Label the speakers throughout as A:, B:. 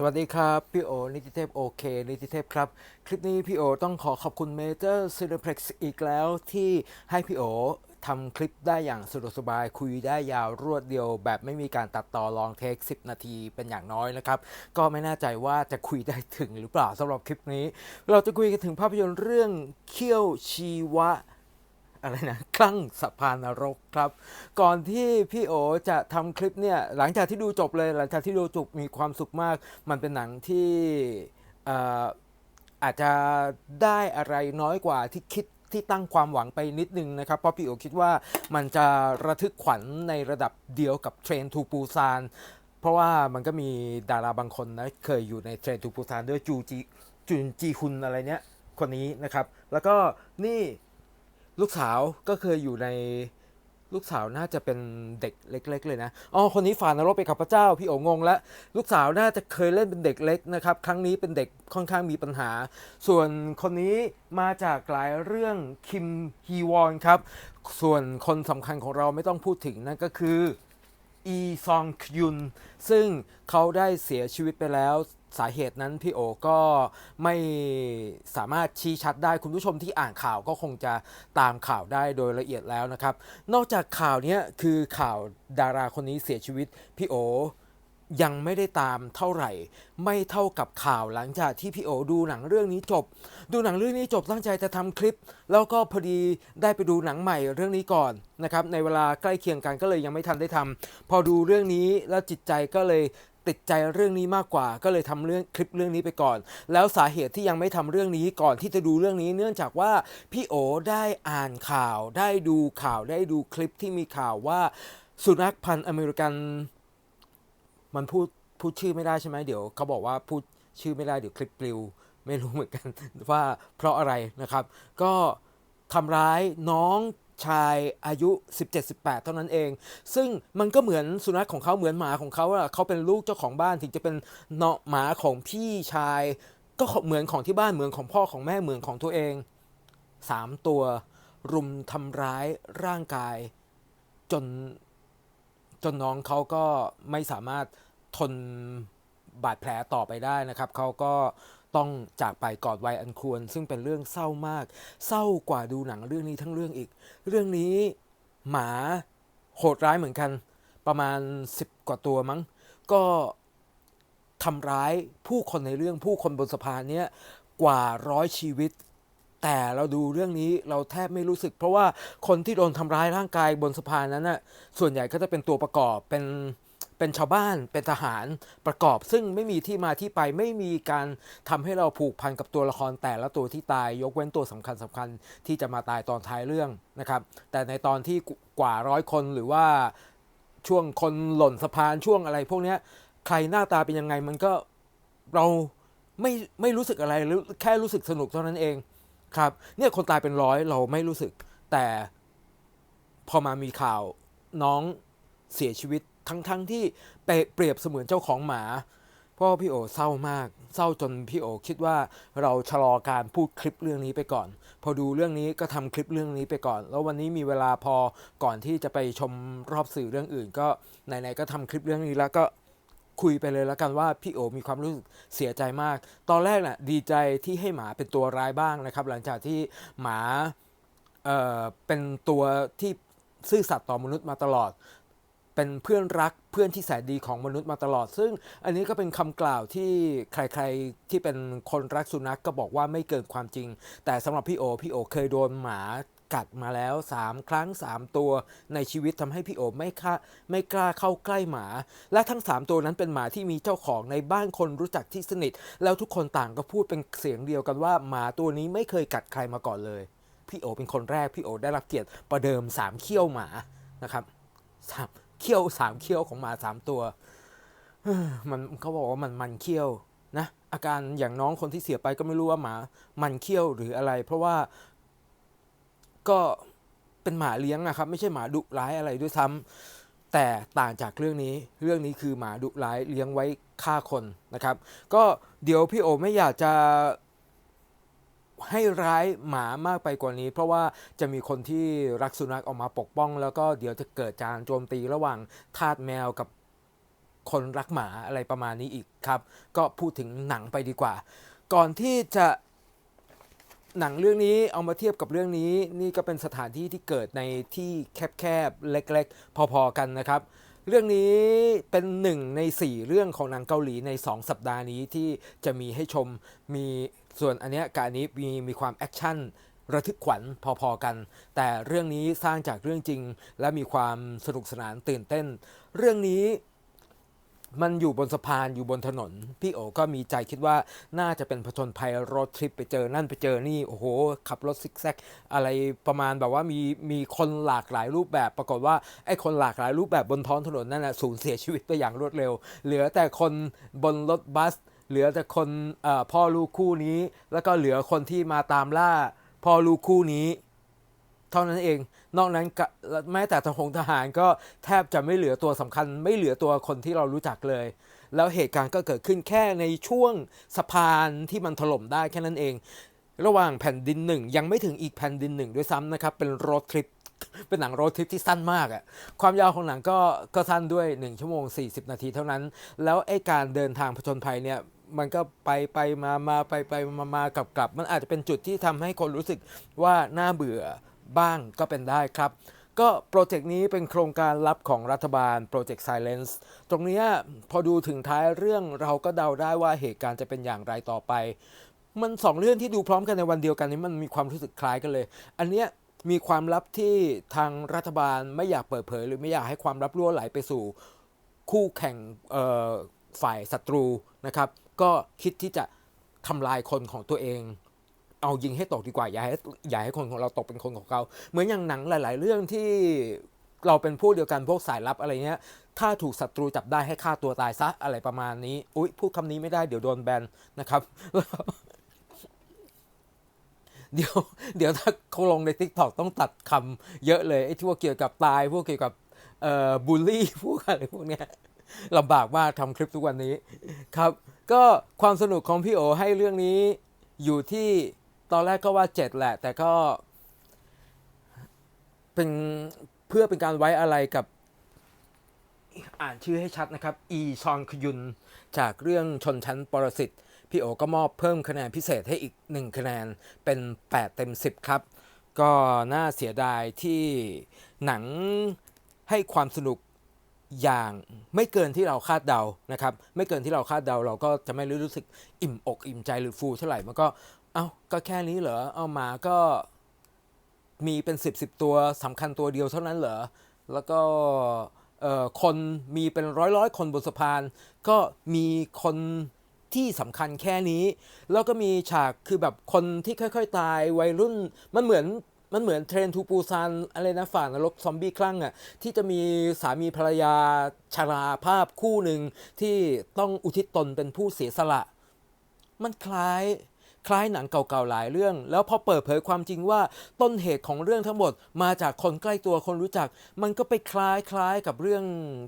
A: สวัสดีครับ พี่โอ นิติเทพโอเค นิติเทพครับ คลิปนี้พี่โอต้องขอขอบคุณเมเจอร์ซี p เพล็กซ์อีกแล้วที่ให้พี่โอทำคลิปได้อย่างสะดวกสบายคุยได้ยาวรวดเดียว แบบไม่มีการตัดต่อลองเทค 10 นาทีเป็นอย่างน้อยนะครับ ก็ไม่แน่ใจว่าจะคุยได้ถึงหรือเปล่าสำหรับคลิปนี้ เราจะคุยกันถึงภาพยนตร์เรื่องเขี้ยวชีวะ อะไรนะคลั่งสะพานนรกครับ ก่อนที่พี่โอจะทำคลิปเนี่ยหลังจากที่ดูจบเลยหลังจากที่ดูจบมีความสุขมาก มันเป็นหนังที่ออาจจะได้อะไรน้อยกว่าที่คิดที่ตั้งความหวังไปนิดนึงนะครับ เพราะพี่โอคิดว่ามันจะระทึกขวัญในระดับเดียวกับเทรนทูปูซานเพราะว่ามันก็มีดาราบางคนนะเคยอยู่ในเทรนทูปูซานด้วยจูจีจุนจีฮุนอะไรเนี้ยคนนี้นะครับ แล้วก็นี่ ลูกสาวก็เคยอยู่ในลูกสาวน่าจะเป็นเด็กเล็ก ๆ เลยนะอ๋อคนนี้ฝ่านรกไปกับพระเจ้าพี่โองงแล้วลูกสาวน่าจะเคยเล่นเป็นเด็กเล็กนะครับ ครั้งนี้เป็นเด็กค่อนข้างมีปัญหา ส่วนคนนี้มาจากหลายเรื่องคิมฮีวอนครับ ส่วนคนสำคัญของเราไม่ต้องพูดถึงนั่นก็คือ อีซองคยุนซึ่งเขาได้เสียชีวิตไปแล้วสาเหตุนั้นพี่โอก็ไม่สามารถชี้ชัดได้คุณผู้ชมที่อ่านข่าวก็คงจะตามข่าวได้โดยละเอียดแล้วนะครับ นอกจากข่าวนี้คือข่าวดาราคนนี้เสียชีวิตพี่โอ ยังไม่ได้ตามเท่าไหร่ ไม่เท่ากับข่าวหลังจากที่พี่โอดูหนังเรื่องนี้จบ ดูหนังเรื่องนี้จบตั้งใจจะทำคลิป แล้วก็พอดีได้ไปดูหนังใหม่เรื่องนี้ก่อนนะครับในเวลาใกล้เคียงกันก็เลยยังไม่ทันได้ทำพอดูเรื่องนี้แล้วจิตใจก็เลยติดใจเรื่องนี้มากกว่าก็เลยทำเรื่องคลิปเรื่องนี้ไปก่อน แล้วสาเหตุที่ยังไม่ทำเรื่องนี้ก่อนที่จะดูเรื่องนี้ เนื่องจากว่าพี่โอได้อ่านข่าว ได้ดูข่าวได้ดูคลิปที่มีข่าวว่าสุนัขพันธุ์อเมริกัน มันพูดพูดชื่อไม่ได้ใช่ไหมเดี๋ยวเขาบอกว่าพูดชื่อไม่ได้เดี๋ยวคลิปปลิว ไม่รู้เหมือนกันว่าเพราะอะไรนะครับ ก็ทำร้ายน้องชายอายุ 17-18 เท่านั้นเอง ซึ่งมันก็เหมือนสุนัขของเขาเหมือนหมาของเขาอะเขาเป็นลูกเจ้าของบ้านถึงจะเป็นเนาะหมาของพี่ชาย ก็เหมือนของที่บ้านเหมือนของพ่อของแม่เหมือนของตัวเองสามตัวรุมทำร้ายร่างกาย จน จนน้องเขาก็ไม่สามารถทนบาดแผลต่อไปได้นะครับเขาก็ต้องจากไปก่อนวัยอันควร ซึ่งเป็นเรื่องเศร้ามาก เศร้ากว่าดูหนังเรื่องนี้ทั้งเรื่องอีก เรื่องนี้หมาโหดร้ายเหมือนกัน ประมาณ 10 กว่าตัวมั้ง ก็ทำร้ายผู้คนในเรื่องผู้คนบนสะพานเนี้ยกว่าร้อยชีวิต แต่เราดูเรื่องนี้เราแทบไม่รู้สึก เพราะว่าคนที่โดนทำร้ายร่างกายบนสะพานนั้นน่ะส่วนใหญ่ก็จะเป็นตัวประกอบเป็นเป็นชาวบ้านเป็นทหารประกอบ ซึ่งไม่มีที่มาที่ไปไม่มีการทำให้เราผูกพันกับตัวละครแต่ละตัวที่ตาย ยกเว้นตัวสำคัญสำคัญที่จะมาตายตอนท้ายเรื่องนะครับ แต่ในตอนที่กว่าร้อยคนหรือว่าช่วงคนหล่นสะพานช่วงอะไร พวกนี้ใครหน้าตาเป็นยังไงมันก็เราไม่ไม่รู้สึกอะไรหรือแค่รู้สึกสนุกเท่านั้นเอง ครับเนี่ยคนตายเป็นร้อยเราไม่รู้สึก แต่พอมามีข่าวน้องเสียชีวิตทั้งๆทที่เปรียบเสมือนเจ้าของหมาพราะพี่โอเศร้ามาก เศร้าจนพี่โอคิดว่าเราชะลอการพูดคลิปเรื่องนี้ไปก่อน พอดูเรื่องนี้ก็ทำคลิปเรื่องนี้ไปก่อน แล้ววันนี้มีเวลาพอก่อนที่จะไปชมรอบสื่อเรื่องอื่น ก็ไหนๆก็ทำคลิปเรื่องนี้แล้วก็ คุยไปเลยแล้วกันว่าพี่โอมีความรู้สึกเสียใจมาก ตอนแรกน่ะดีใจที่ให้หมาเป็นตัวร้ายบ้างนะครับ หลังจากที่หมาเอ่อเป็นตัวที่ซื่อสัตย์ต่อมนุษย์มาตลอด เป็นเพื่อนรักเพื่อนที่แสนดีของมนุษย์มาตลอด ซึ่งอันนี้ก็เป็นคำกล่าวที่ใครๆที่เป็นคนรักสุนัขกก็บอกว่าไม่เกินความจริง แต่สำหรับพี่โอพี่โอเคยโดนหมา กัดมาแล้ว 3 ครั้ง 3 ตัวในชีวิตทำให้พี่โอไม่ค่าไม่กล้าเข้าใกล้หมา และทั้ง 3 ตัวนั้นเป็นหมาที่มีเจ้าของในบ้านคนรู้จักที่สนิท แล้วทุกคนต่างก็พูดเป็นเสียงเดียวกันว่าหมาตัวนี้ไม่เคยกัดใครมาก่อนเลย พี่โอเป็นคนแรกพี่โอได้รับเกียรติประเดิมสามเขี้ยวหมานะครับสามเขี้ยวสามเขี้ยวของหมาสามตัวมันเขาบอกว่ามันมันเขี้ยวนะอาการอย่างน้องคนที่เสียไปก็ไม่รู้ว่าหมา มันเขี้ยวหรืออะไร เพราะว่า ก็เป็นหมาเลี้ยงอะครับ ไม่ใช่หมาดุร้ายอะไรด้วยซ้ำแต่ต่างจากเรื่องนี้เรื่องนี้คือหมาดุร้ายเลี้ยงไว้ฆ่าคนนะครับ ก็เดี๋ยวพี่โอไม่อยากจะให้ร้ายหมามากไปกว่านี้ เพราะว่าจะมีคนที่รักสุนัขออกมาปกป้อง แล้วก็เดี๋ยวจะเกิดการโจมตีระหว่างทาสแมวกับคนรักหมาอะไรประมาณนี้อีกครับ ก็พูดถึงหนังไปดีกว่า ก่อนที่จะ หนังเรื่องนี้เอามาเทียบกับเรื่องนี้นี่ก็เป็นสถานที่ที่เกิดในที่แคบๆเล็กๆ พอๆกันนะครับ เรื่องนี้เป็นหนึ่งใน 4 เรื่องของหนังเกาหลีใน 2 สัปดาห์นี้ที่จะมีให้ชมมีส่วนอันเนี้ยกับอันนี้มีมีความแอคชั่นระทึกขวัญพอๆกัน แต่เรื่องนี้สร้างจากเรื่องจริง และมีความสนุกสนานตื่นเต้น เรื่องนี้ มันอยู่บนสะพานอยู่บนถนน พี่โอก็มีใจคิดว่าน่าจะเป็นผจญภัยรถทริปไปเจอนั่นไปเจอนี่โอ้โห ขับรถซิกแซกอะไรประมาณแบบว่ามีมีคนหลากหลายรูปแบบ ปรากฏว่าไอ้คนหลากหลายรูปแบบบนท้องถนนนั่นแหละสูญเสียชีวิตไปอย่างรวดเร็ว เหลือแต่คนบนรถบัส เหลือแต่คนพ่อลูกคู่นี้ แล้วก็เหลือคนที่มาตามล่าพ่อลูกคู่นี้ เท่านั้นเอง นอกนั้นก็แม้แต่ทหงทหารก็แทบจะไม่เหลือตัวสำคัญ ไม่เหลือตัวคนที่เรารู้จักเลย แล้วเหตุการณ์ก็เกิดขึ้นแค่ในช่วงสะพานที่มันถล่มได้แค่นั้นเอง ระหว่างแผ่นดินหนึ่งยังไม่ถึงอีกแผ่นดินหนึ่งด้วยซ้ำนะครับ เป็นรดทริปเป็นหนังโรดทริปที่สั้นมากอะความยาวของหนังก็ก็สั้นด้วย 1 ชั่วโมง 40 นาทีเท่านั้น แล้วไอ้การเดินทางผจญภัยเนี่ยมันก็ไปไปมามาไปไปมามากลับกลับมันอาจจะเป็นจุดที่ทำให้คนรู้สึกว่าน่าเบื่อ บ้างก็เป็นได้ครับ ก็โปรเจกต์นี้เป็นโครงการลับของรัฐบาลโปรเจกต์ Silence ตรงเนี้ยพอดูถึงท้ายเรื่องเราก็เดาได้ว่าเหตุการณ์จะเป็นอย่างไรต่อไป มันสองเรื่องที่ดูพร้อมกันในวันเดียวกันนี้มันมีความรู้สึกคล้ายกันเลย อันเนี้ยมีความลับที่ทางรัฐบาลไม่อยากเปิดเผย หรือไม่อยากให้ความลับรั่วไหลไปสู่คู่แข่งฝ่ายศัตรูนะครับ ก็คิดที่จะทำลายคนของตัวเอง เอายิงให้ตกดีกว่า อย่าให้อย่าให้คนของเราตกเป็นคนของเขาเหมือนอย่างหนังหลาย ๆ เรื่องที่เราเป็นผู้เดียวกันพวกสายลับอะไรเงี้ย ถ้าถูกศัตรูจับได้ให้ฆ่าตัวตายซะอะไรประมาณนี้ อุ๊ยพูดคำนี้ไม่ได้เดี๋ยวโดนแบนนะครับ เดี๋ยว เดี๋ยวถ้าเขาลงใน t ิ k t o k ต้องตัดคำเยอะเลยไอ้ที่พวกเกี่ยวกับตาย พวกเกี่ยวกับเอ่อบูลลี่พวกอะไรพวกเนี้ยลำบากมากทำคลิปทุกวันนี้ครับ ก็ความสนุกของพี่โอให้เรื่องนี้อยู่ที่ ตอนแรกก็ว่า 7 แหละ แต่ก็เป็นเพื่อเป็นการไว้อะไรกับอ่านชื่อให้ชัดนะครับ อีซองคยุน จากเรื่องชนชั้นปรสิตพี่โอก็มอบเพิ่มคะแนนพิเศษให้อีก 1 คะแนนเป็น 8 เต็ม 10 ครับ ก็น่าเสียดายที่หนังให้ความสนุกอย่างไม่เกินที่เราคาดเดานะครับ ไม่เกินที่เราคาดเดา เราก็จะไม่รู้สึกอิ่มอกอิ่มใจหรือฟูเท่าไหร่ มันก็ เอ้าก็แค่นี้เหรอ เอามาก็มีเป็นสิบสิบตัวสำคัญตัวเดียวเท่านั้นเหรอ แล้วก็เอ่อคนมีเป็นร้อยร้อยคนบนสะพาน ก็มีคนที่สำคัญแค่นี้ แล้วก็มีฉากคือแบบคนที่ค่อย ๆ ตายวัยรุ่นมันเหมือนมันเหมือนเทรนทูปูซานอะไรนะฝ่านรกซอมบี้คลั่งอะที่จะมีสามีภรรยาชราภาพคู่หนึ่งที่ต้องอุทิศตนเป็นผู้เสียสละ มันคล้าย คล้ายหนังเก่าๆหลายเรื่อง แล้วพอเปิดเผยความจริงว่าต้นเหตุของเรื่องทั้งหมดมาจากคนใกล้ตัวคนรู้จัก มันก็ไปคล้ายคล้ายกับเรื่อง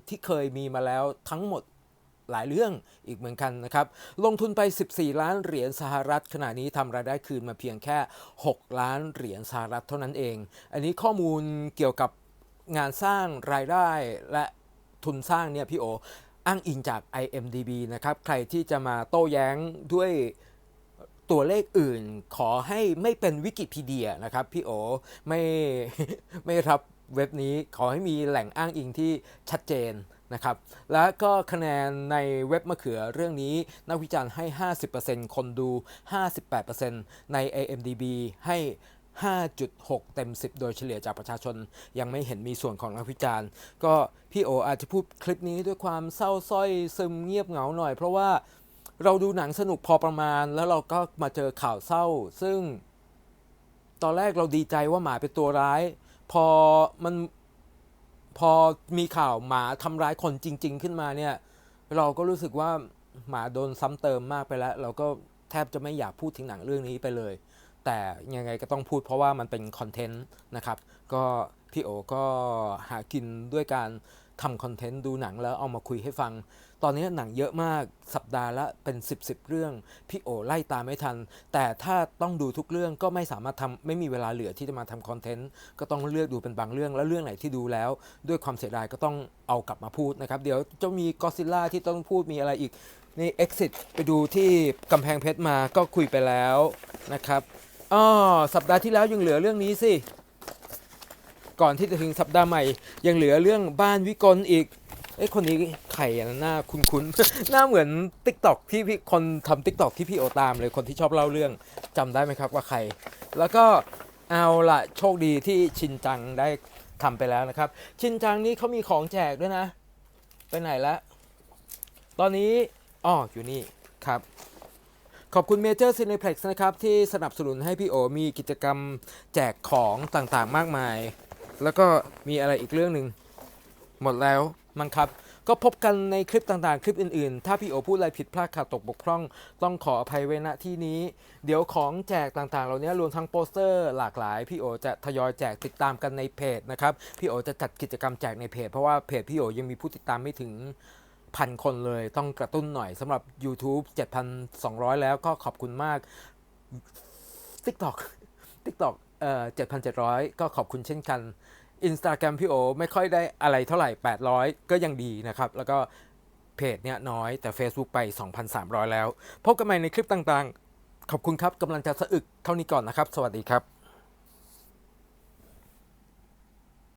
A: ที่เคยมีมาแล้วทั้งหมดหลายเรื่องอีกเหมือนกันนะครับ ลงทุนไป 14 ล้านเหรียญสหรัฐ ขณะนี้ทำรายได้คืนมาเพียงแค่ 6 ล้านเหรียญสหรัฐเท่านั้นเอง อันนี้ข้อมูลเกี่ยวกับงานสร้างรายได้และทุนสร้างเนี่ยพี่โออ้างอิงจาก IMDB นะครับ ใครที่จะมาโต้แย้งด้วย ตัวเลขอื่นขอให้ไม่เป็นวิกิพีเดียนะครับ พี่โอไม่ไม่รับเว็บนี้ขอให้มีแหล่งอ้างอิงที่ชัดเจนนะครับ แล้วก็คะแนนในเว็บมะเขือเรื่องนี้ นักวิจารณ์ให้ 50%คนดู 58%ใน IMDB ให้ 5.6 เต็ม 10 โดยเฉลี่ยจากประชาชน ยังไม่เห็นมีส่วนของนักวิจารณ์ ก็พี่โออาจจะพูดคลิปนี้ด้วยความเศร้าส้อยซึมเงียบเหงาหน่อย เพราะว่า เราดูหนังสนุกพอประมาณ แล้วเราก็มาเจอข่าวเศร้า ซึ่ง ตอนแรกเราดีใจว่าหมาเป็นตัวร้าย พอมันพอมีข่าวหมาทำร้ายคนจริง ๆ ขึ้นมาเนี่ย เราก็รู้สึกว่าหมาโดนซ้ำเติมมากไปแล้ว เราก็แทบจะไม่อยากพูดถึงหนังเรื่องนี้ไปเลย แต่ยังไงก็ต้องพูดเพราะว่ามันเป็นคอนเทนต์นะครับ ก็พี่โอก็หากินด้วยการ ทำคอนเทนต์ดูหนังแล้วเอามาคุยให้ฟัง ตอนนี้หนังเยอะมากสัปดาห์ละเป็น 10บสเรื่อง พี่โอไล่ตามไม่ทัน แต่ถ้าต้องดูทุกเรื่องก็ไม่สามารถทำไม่มีเวลาเหลือที่จะมาทำคอนเทนต์ก็ต้องเลือกดูเป็นบางเรื่องแล้วเรื่องไหนที่ดูแล้ว ด้วยความเสียดายก็ต้องเอากลับมาพูดนะครับ เดี๋ยวจะมีก็ซิล่าที่ต้องพูดมีอะไรอีกนี่ Exit ไปดูที่กำแพงเพชรมาก็คุยไปแล้วนะครับอ๋อสัปดาห์ที่แล้วยังเหลือเรื่องนี้สิ ก่อนที่จะถึงสัปดาห์ใหม่ ยังเหลือเรื่องบ้านวิกลอีกเอ้คนนี้ใครอะหน้าคุ้นๆ หน้าเหมือนติ๊กตอกที่พี่คนทำติ๊กตอกที่พี่โอตามเลยคนที่ชอบเล่าเรื่องจำได้ไหมครับว่าใคร แล้วก็เอาละโชคดีที่ชินจังได้ทำไปแล้วนะครับ ชินจังนี้เขามีของแจกด้วยนะ ไปไหนละ ตอนนี้อ๋ออยู่นี่ครับขอบคุณเมเจอร์ซีเน p พ e x นะครับ ที่สนับสนุนให้พี่โอมีกิจกรรมแจกของต่างๆ มากมาย แล้วก็มีอะไรอีกเรื่องหนึ่งหมดแล้วมั้งครับ ก็พบกันในคลิปต่างๆ คลิปอื่นๆ ถ้าพี่โอพูดอะไรผิดพลาดขาดตกบกพร่อง ต้องขออภัยไว้ณที่นี้ เดี๋ยวของแจกต่างๆ เหล่านี้รวมทั้งโปสเตอร์หลากหลาย พี่โอจะทยอยแจกติดตามกันในเพจนะครับ พี่โอจะจัดกิจกรรมแจกในเพจ เพราะว่าเพจพี่โอยังมีผู้ติดตามไม่ถึงพันคนเลย ต้องกระตุ้นหน่อยสำหรับ YouTube 7,200 แล้วก็ขอบคุณมาก TikTok TikTok เอ่อ7,700 ก็ขอบคุณเช่นกัน Instagram พี่โอไม่ค่อยได้อะไรเท่าไหร่ 800 ก็ยังดีนะครับ แล้วก็เพจเนี้ยน้อยแต่ Facebook ไป 2,300 แล้ว พบกันใหม่ในคลิปต่างๆ ขอบคุณครับกำลังจะสะอึกเท่านี้ก่อนนะครับ สวัสดีครับ